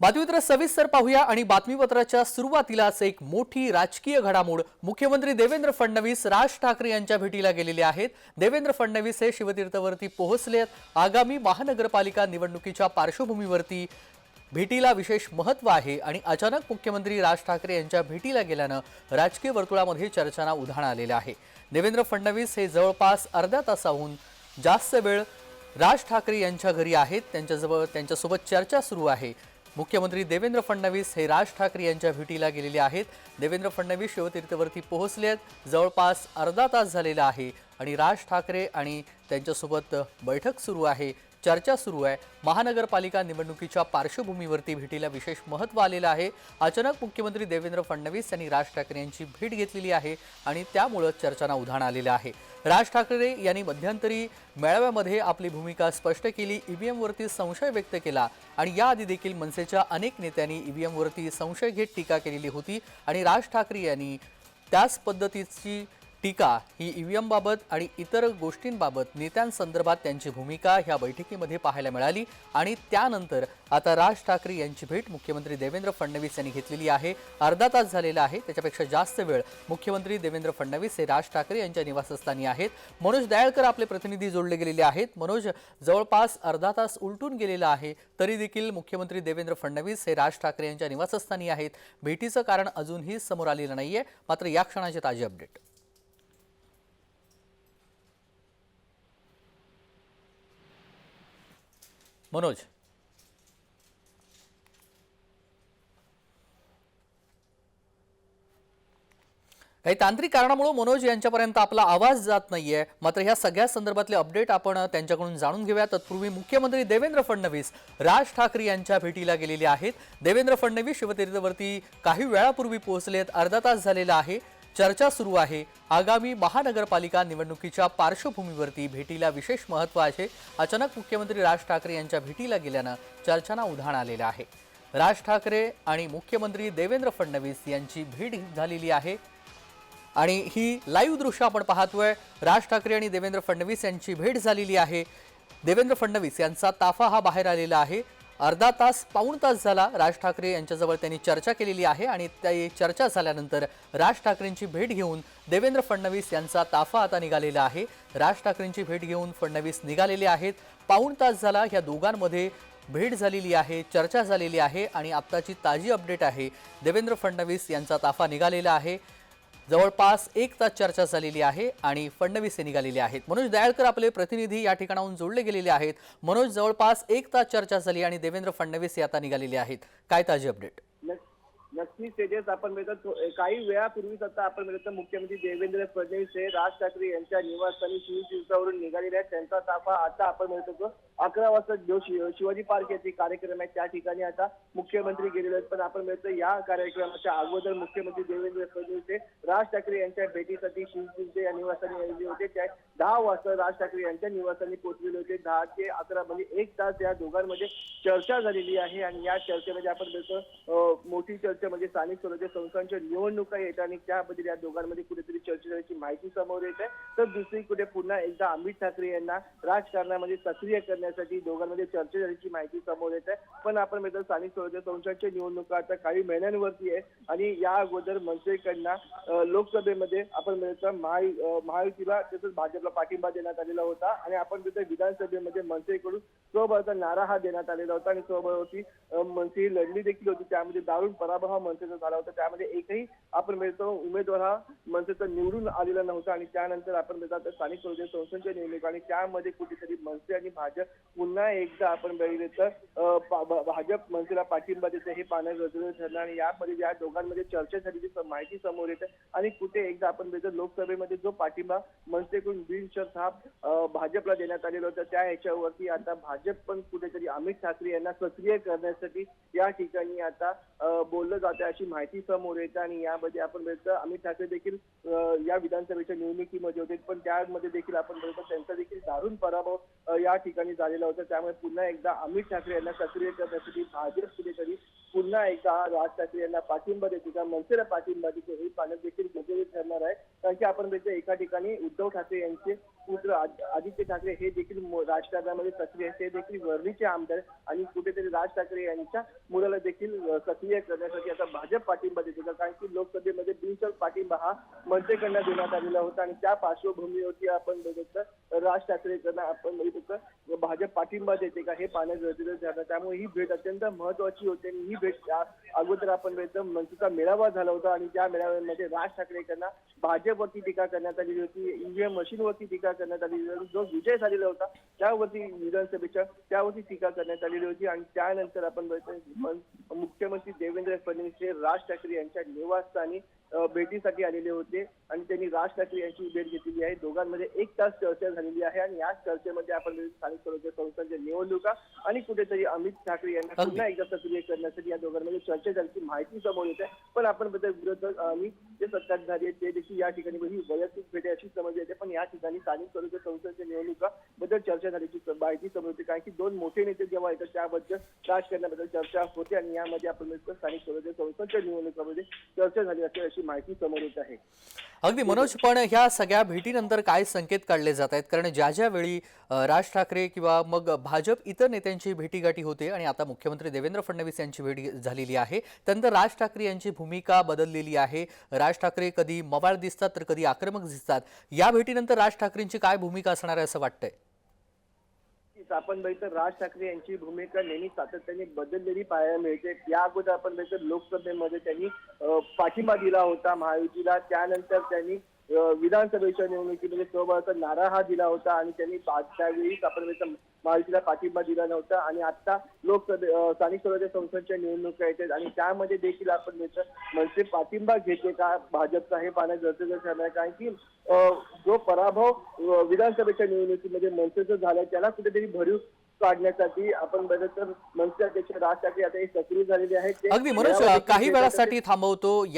बातमीपत्र सविस्तर पाहूया आणि बातमीपत्राच्या सुरुवातीलाच एक मोठी राजकीय घडामोड मुख्यमंत्री देवेंद्र फडणवीस राज ठाकरे यांच्या भेटीला गेलेले आहेत. देवेंद्र फडणवीस हे शिवतीर्थवरती पोहोचले आहेत. आगामी महानगरपालिका निवडणुकीच्या पार्श्वभूमीवरती भेटीला विशेष महत्त्व आहे आणि अचानक मुख्यमंत्री राज ठाकरे यांच्या भेटीला गेल्यानं राजकीय वर्तुळामध्ये चर्चांना उधाण आलेलं आहे. देवेंद्र फडणवीस हे जवळपास अर्ध्या तासाहून जास्त वेळ राज ठाकरे यांच्या घरी आहेत. त्यांच्याजवळ त्यांच्यासोबत चर्चा सुरू आहे. मुख्यमंत्री देवेंद्र फडणवीस हे राज ठाकरे यांच्या भेटीला गेलेले आहेत. देवेंद्र फडणवीस शिवतीर्थवरती पोहोचले आहेत जवळपास अर्धा तास झालेला आहे. आणि राज ठाकरे आणि त्यांच्यासोबत बैठक सुरू आहे चर्चा सुरू आहे. महानगरपालिका निवडणुकीच्या पार्श्वभूमीवरती भेटीला विशेष महत्त्व आलेलं आहे. अचानक मुख्यमंत्री देवेंद्र फडणवीस यांनी राज ठाकरे यांची भेट घेतलेली आहे आणि त्यामुळं चर्चांना उधाण आलेलं आहे. राज ठाकरे यांनी मध्यंतरी मेळाव्यामध्ये आपली भूमिका स्पष्ट केली ईव्हीएमवरती संशय व्यक्त केला आणि याआधी देखील मनसेच्या अनेक नेत्यांनी ईव्हीएमवरती संशय घेत टीका केलेली होती आणि राज ठाकरे यांनी त्याच पद्धतीची टीका ही ईव्हीएम आणि इतर गोष्टींबाबत नेत्यांसंदर्भात त्यांची भूमिका ह्या बैठकीमध्ये पाहायला मिळाली आणि त्यानंतर आता राज ठाकरे यांची भेट मुख्यमंत्री देवेंद्र फडणवीस यांनी घेतलेली आहे. अर्धा तास झालेला आहे. त्याच्यापेक्षा जास्त वेळ मुख्यमंत्री देवेंद्र फडणवीस हे राज ठाकरे यांच्या निवासस्थानी आहेत. मनोज दयाळकर आपले प्रतिनिधी जोडले गेलेले आहेत. मनोज जवळपास अर्धा तास उलटून गेलेला आहे. तरी देखील मुख्यमंत्री देवेंद्र फडणवीस हे राज ठाकरे यांच्या निवासस्थानी आहेत. भेटीचं कारण अजूनही समोर आलेलं नाहीये. मात्र या क्षणाचे ताजे अपडेट. मनोज. काही तांत्रिक कारणामुळे मनोज यांच्यापर्यंत आपला आवाज जात नाहीये. मात्र ह्या सगळ्या संदर्भातले अपडेट आपण त्यांच्याकडून जाणून घेऊया. तत्पूर्वी मुख्यमंत्री देवेंद्र फडणवीस राज ठाकरे यांच्या भेटीला गेलेले आहेत. देवेंद्र फडणवीस शिवतीर्थवरती काही वेळापूर्वी पोहोचलेत. अर्धा तास झालेला आहे. चर्चा सुरू आहे. आगामी महानगरपालिका निवडणुकीच्या पार्श्वभूमीवरती भेटीला विशेष महत्त्व आहे. अचानक मुख्यमंत्री राज ठाकरे यांच्या भेटीला गेल्यानं चर्चांना उधाण आलेलं आहे. राज ठाकरे आणि मुख्यमंत्री देवेंद्र फडणवीस यांची भेट झालेली आहे. आणि ही लाईव्ह दृश्य आपण पाहतोय. राज ठाकरे आणि देवेंद्र फडणवीस यांची भेट झालेली आहे. देवेंद्र फडणवीस यांचा ताफा हा बाहेर आलेला आहे. अर्धा तास पाऊण तास झाला राज ठाकरे यांच्याजवळ त्यांनी चर्चा केलेली आहे आणि त्या चर्चा झाल्यानंतर राज ठाकरेंची भेट घेऊन देवेंद्र फडणवीस यांचा ताफा आता निघालेला आहे. राज ठाकरेंची भेट घेऊन फडणवीस निघालेले आहेत. पाऊण तास झाला ह्या दोघांमध्ये भेट झालेली आहे चर्चा झालेली आहे आणि आत्ताची ताजी अपडेट आहे. देवेंद्र फडणवीस यांचा ताफा निघालेला आहे. जवळपास एक तास चर्चा झालेली आहे आणि फडणवीस हे निघालेले आहेत. मनोज दयाळकर आपले प्रतिनिधी या ठिकाणाहून जोडले गेलेले आहेत. मनोज जवळपास एक तास चर्चा झाली आणि देवेंद्र फडणवीस हे आता निघालेले आहेत. काय ताजी अपडेट नक्कीच तेजस आपण मिळतो काही वेळापूर्वीच आता आपण मिळतो मुख्यमंत्री देवेंद्र फडणवीस हे राज ठाकरे यांच्या निवासस्थानी शिवतीर्थावरून निघालेले आहेत. त्यांचा ताफा आता आपण मिळतो अकरा वाजता जो शिवाजी पार्क येथे कार्यक्रम आहे. त्या ठिकाणी आता मुख्यमंत्री गेलेले आहेत. पण आपण मिळतो या कार्यक्रमाच्या अगोदर मुख्यमंत्री देवेंद्र फडणवीस हे राज ठाकरे यांच्या भेटीसाठी शिवतीर्थ या निवासस्थानी आलेले होते. त्या दहा वाजता राज ठाकरे यांच्या निवासस्थानी पोहोचलेले होते. दहा ते अकरा म्हणजे एक तास या दोघांमध्ये चर्चा झालेली आहे. आणि या चर्चेमध्ये आपण मिळतो मोठी चर्चा म्हणजे स्थानिक स्वराज्य संस्थांच्या निवडणुका येत आणि त्याबद्दल या दोघांमध्ये कुठेतरी चर्चा झाल्याची माहिती समोर येत. आहे तर दुसरी कुठे पुन्हा एकदा अमित ठाकरे यांना राजकारणामध्ये सक्रिय करण्यासाठी दोघांमध्ये चर्चा झाल्याची माहिती समोर येत. आहे पण आपण मिळतो स्थानिक स्वराज्य संस्थांच्या निवडणुका आता काही महिन्यांवरती आहे आणि या अगोदर मनसेकडनं लोकसभेमध्ये आपण मिळतो महा महायुतीला तसंच भाजपला पाठिंबा देण्यात आलेला होता आणि आपण तिथे विधानसभेमध्ये मनसेकडून स्वबळाचा नारा हा देण्यात आलेला होता आणि स्वबळावरती अं, मनसे लढली देखील होती. त्यामध्ये दारुण पराभव हा मनसेचा झाला होता. त्यामध्ये एकही आपण मिळतो उमेदवार हा मनसेचा निवडून आलेला नव्हता आणि त्यानंतर आपण मिळतात स्थानिक स्वराज्य संस्थांच्या निवडणूक आणि त्यामध्ये कुठेतरी मनसे आणि भाजप पुन्हा एकदा आपण बघितलं तर भाजप मनसेला पाठिंबा देते हे पाहणं गरजेचं ठरलं आणि यामध्ये या दोघांमध्ये चर्चा झाली माहिती समोर येते आणि कुठे एकदा आपण बघितलं लोकसभेमध्ये जो पाठिंबा मनसेकडून बिनशर्त हा भाजपला देण्यात आलेला होता. त्या ह्याच्यावरती आता भाजप पण कुठेतरी अमित ठाकरे यांना सक्रिय करण्यासाठी या ठिकाणी आता बोललं जाते अशी माहिती समोर येते आणि यामध्ये आपण बघितलं अमित ठाकरे देखील या विधानसभेच्या निवडणुकीमध्ये होते. पण त्यामध्ये देखील आपण बघितलं त्यांचा देखील दारुण पराभव या ठिकाणी झालेला होता. त्यामुळे पुन्हा एकदा अमित ठाकरे यांना सक्रिय करण्यासाठी भाजप कुठेतरी पुन्हा एकदा राज ठाकरे यांना पाठिंबा देते किंवा मनसेला पाठिंबा देते हे पाहणं देखील गरजेचे ठरणार आहे. कारण की आपण बघितलं एका ठिकाणी उद्धव ठाकरे यांचे पुत्र आदित्य ठाकरे हे देखील राज राजकारणामध्ये सक्रिय आहेत. ते देखील वर्णीचे आमदार आणि कुठेतरी राज ठाकरे यांच्या मुलाला देखील सक्रिय करण्यासाठी आता भाजप पाठिंबा देत होता. कारण की लोकसभेमध्ये बिनचल पाठिंबा हा मनसेकडनं देण्यात आलेला होता. आणि त्या पार्श्वभूमीवरती आपण बघितलं राज ठाकरेकडनं आपण बघितलं भाजप पाठिंबा देते का हे पाहणं गरजेचं झालं त्यामुळे ही भेट अत्यंत महत्वाची होती आणि ही भेट त्या अगोदर आपण बघितलं मेळावा झाला होता आणि त्या मेळाव्यामध्ये राज ठाकरे यांना भाजपवरती टीका करण्यात आलेली होती ईव्हीएम मशीनवरती टीका करण्यात आलेली होती जो विजय झालेला होता त्यावरती विधानसभेच्या त्यावरती टीका करण्यात आलेली होती. आणि त्यानंतर आपण मुख्य फडणवीस राज ठाकरे यांच्या निवासस्थानी भेटीसाठी आलेले होते. आणि त्यांनी राज ठाकरे यांची भेट घेतलेली आहे. दोघांमध्ये एक तास चर्चा झालेली आहे. आणि याच चर्चेमध्ये आपण स्थानिक स्वराज्य संस्थांच्या निवडणुका आणि कुठेतरी अमित ठाकरे यांना. पुन्हा एकदा सक्रिय करण्यासाठी या दोघांमध्ये चर्चा झाल्याची माहिती समोर येते पण आपण बद्दल विरोधक आणि जे सत्ताधारी आहेत ते देखील या ठिकाणी ही वैयक्तिक भेट अशी समज येते. पण या ठिकाणी स्थानिक स्वराज्य संस्थांच्या निवडणुका बद्दल चर्चा झाल्याची माहिती समोर येते. कारण की दोन मोठे नेते जेव्हा येतात त्याबद्दल राजकारणाबद्दल चर्चा होते. आणि यामध्ये आपण स्थानिक स्वराज्य संस्थांच्या निवडणुकामध्ये चर्चा झाली असेल अशी माहिती समोर येत आहे. अगदी मनोज पण ह्या सगळ्या भेटीनंतर काय संकेत काढले जात आहेत? कारण ज्या ज्या वेळी राज ठाकरे किंवा मग भाजप इतर नेत्यांची भेटीगाठी होते आणि आता मुख्यमंत्री देवेंद्र फडणवीस यांची भेट झालेली आहे त्यानंतर राज ठाकरे यांची भूमिका बदललेली आहे. राज ठाकरे कधी मवाळ दिसतात तर कधी आक्रमक दिसतात. या भेटीनंतर राज ठाकरेंची काय भूमिका असणार आहे असं वाटतंय? नक्कीच आपण बघितलं राज ठाकरे यांची भूमिका नेहमी सातत्याने बदललेली पाहायला मिळते. या अगोदर आपण बघितलं लोकसभेमध्ये त्यांनी पाठिंबा दिला होता महायुतीला. त्यानंतर त्यांनी विधानसभेच्या निवडणुकीमध्ये सहभागाचा नारा हा दिला होता आणि त्यांनी त्यावेळीच आपण महायुतीला पाठिंबा दिला नव्हता. आणि आता लोकसभे स्थानिक स्वराज्य संस्थांच्या निवडणुका येतात आणि त्यामध्ये देखील आपण मनसे पाठिंबा घेते का भाजपचा हे पाहणं गरजेचं ठरलं आहे. कारण की जो पराभव विधानसभेच्या निवडणुकीमध्ये मनसेचा झालाय त्याला कुठेतरी भरीव काढण्यासाठी आपण बघितलं तर मनसे अध्यक्ष राज ठाकरे आता हे सक्रिय झालेले आहेत. अगदी मनोज देखील काही. वेळासाठी थांबवतो.